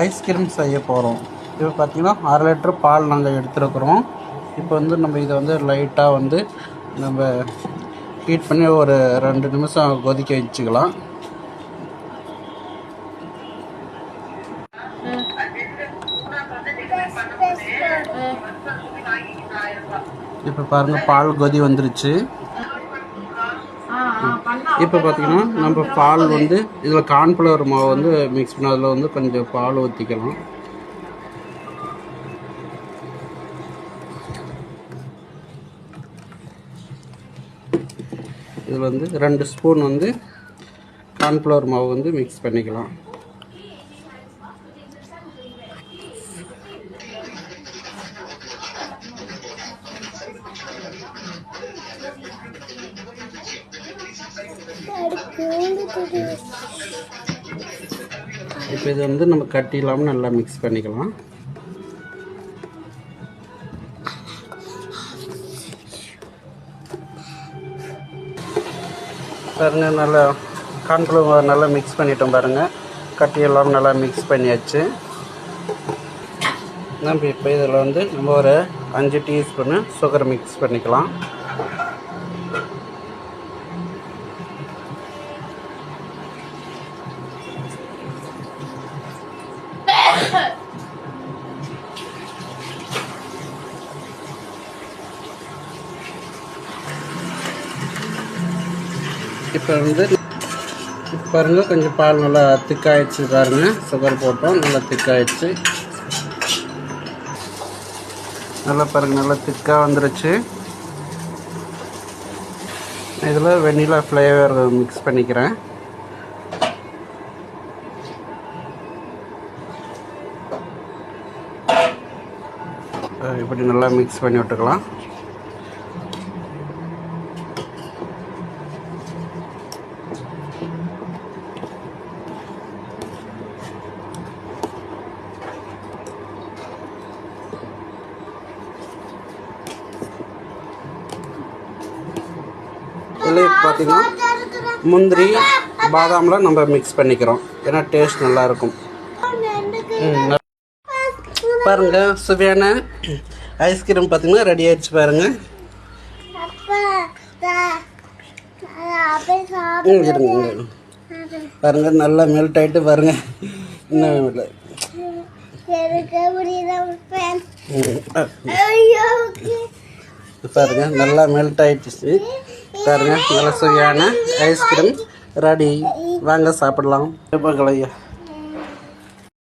Ice cream செய்ய போகிறோம் இப்போ பார்த்தீங்கன்னா அரை லிட்டர் பால் நாங்கள் எடுத்துருக்குறோம். இப்போ வந்து நம்ம இதை வந்து லைட்டாக வந்து நம்ம ஹீட் பண்ணி ஒரு ரெண்டு நிமிஷம் கொதிக்க வச்சுக்கலாம். இப்போ பாருங்கள் பால் கொதி வந்துருச்சு. இப்போ பார்த்தீங்கன்னா நம்ம பால் வந்து இதில் கார்ன்ஃப்ளவர் மாவு வந்து மிக்ஸ் பண்ண அதில் வந்து கொஞ்சம் பால் ஊற்றிக்கலாம் இதில் வந்து ரெண்டு ஸ்பூன் வந்து கார்ன்ஃப்ளவர் மாவு வந்து மிக்ஸ் பண்ணிக்கலாம். இப்போ இது வந்து நம்ம கட்டி இல்லாமல் நல்லா மிக்ஸ் பண்ணிக்கலாம். பாருங்க நல்லா கார்ன்ஃப்ளவர் நல்லா மிக்ஸ் பண்ணிட்டோம் பாருங்க. கட்டி எல்லாம் நல்லா மிக்ஸ் பண்ணியாச்சு. நம்ம இப்போ இதில் வந்து நம்ம ஒரு அஞ்சு டீஸ்பூனு சுகர் மிக்ஸ் பண்ணிக்கலாம். இப்போ வந்து இப்போ பாருங்க கொஞ்சம் பால் நல்லா திக்காயிடுச்சு பாருங்க. சுகர் போட்டோம் நல்லா திக்காயிடுச்சு. நல்லா பாருங்கள் நல்லா திக்காக வந்துருச்சு. இதில் வெண்ணிலா ஃப்ளேவர் மிக்ஸ் பண்ணிக்கிறேன். இப்படி நல்லா மிக்ஸ் பண்ணி விட்டுக்கலாம். இதில் பார்த்தீங்கன்னா முந்திரி பாதாம்லாம் நம்ம மிக்ஸ் பண்ணிக்கிறோம். ஏன்னா டேஸ்ட் நல்லா இருக்கும். ம், பாருங்க சுவையான ஐஸ்கிரீம் பார்த்தீங்கன்னா ரெடி ஆயிடுச்சு பாருங்க. ம் இருங்க. பாருங்க நல்லா மெல்ட் ஆயிட்டு பாருங்க. இன்னும் இல்லை பாருங்க நல்லா மெல்ட் ஆயிடுச்சு. பாருங்க நல்ல சுவையான ஐஸ்கிரீம் ரெடி வாங்க சாப்பிடலாம். இப்போ கலையா